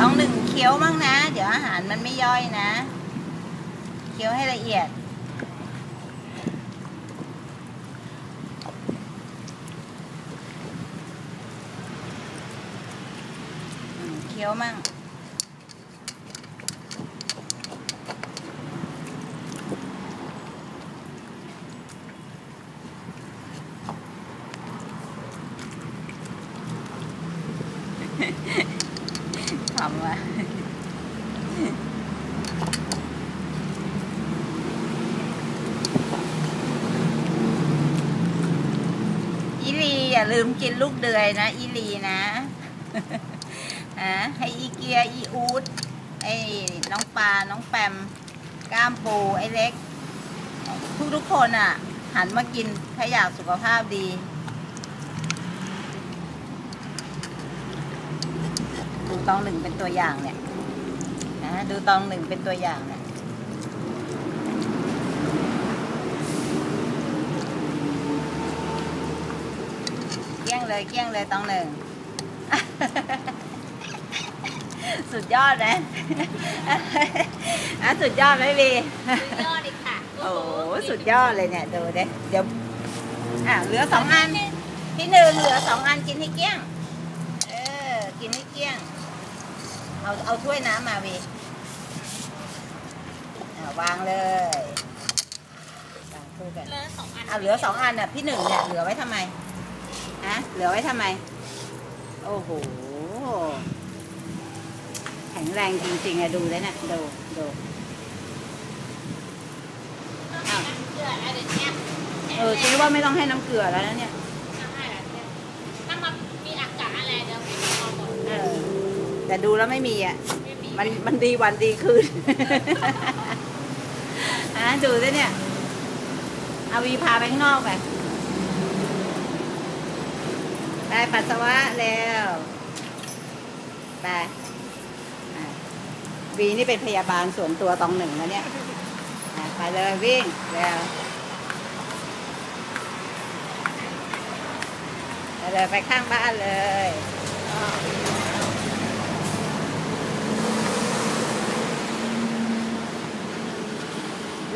ต้องหนึ่งเคี้ยวบ้างนะ เดี๋ยวอาหารมันไม่ย่อยนะ เคี้ยวให้ละเอียด เคี้ยวมั่งเำว่ะอีลีอย่าลืมกินลูกเดือยนะ อีลีนะฮะให้อีเกียอีอูดไอ้น้องปลา น้องแปม ก้ามปู ไอ้เล็ก ทุกทุกคนอะ หันมากินถ้าอยากสุขภาพดี ตองหนึ่งเป็นตัวอย่างเนี่ยนะดูตองหนึ่งเป็นตัวอย่างเนี่ยเกี้ยงเลยเกี้ยงเลยตองหนึ่งสุดยอดนะอะสุดยอดไหมบียอดเลยค่ะ โอ้โหสุดยอดเลยเนี่ยดูเด้เดี๋ยวอะเหลือสองอันพี่หนึ่งเหลือสองอันกินให้เกลี้ยง เออ กินให้เกลี้ยง เอาเอาถ้วยน้ำมาวีอะวางเลยวางคู่กันเหลือสองอันเอาเหลือสองอันน่ะพี่หนึ่งเนี่ยเหลือไว้ทำไมฮะเหลือไว้ทำไม โอ้โหแข็งแรงจริงๆอะดูเลยนะดูดูอ้าวเกลืออะไรเดี๋ยวเนี้ยเออคิดว่าไม่ต้องให้น้ำเกลือแล้วนะเนี่ย แต่ดูแล้วไม่มีอะไม่มีมันมันดีวันดีคืนอะดูสิเนี่ยเอาวีพาไปข้างนอกไปไปปัสสาวะแล้วไปอะวีนี่เป็นพยาบาลส่วนตัวตองหนึ่งแล้วเนี่ยอะไปเลยวิ่งแล้วไปเลยไปข้างบ้านเลย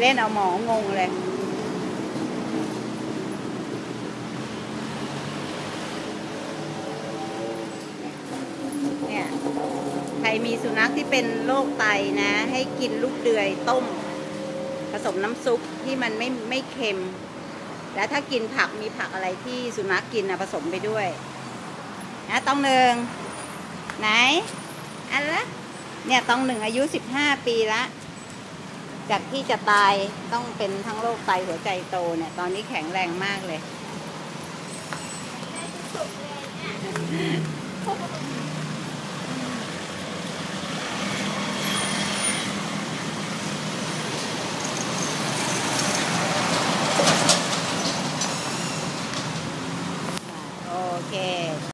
เล่นเอาหมองงเลยเนี่ยใครมีสุนัขที่เป็นโรคไตนะ ให้กินลูกเดือยต้ม ผสมน้ำซุปที่มันไม่ไม่เค็ม แล้วถ้ากินผักมีผักอะไรที่สุนัขกินนะผสมไปด้วยนะต้องหนึ่งไหนอันละเนี่ยต้องหนึ่งอายุสิบห้าปีละ จากที่จะตายต้องเป็นทั้งโรคไตหัวใจโตเนี่ย ตอนนี้แข็งแรงมากเลย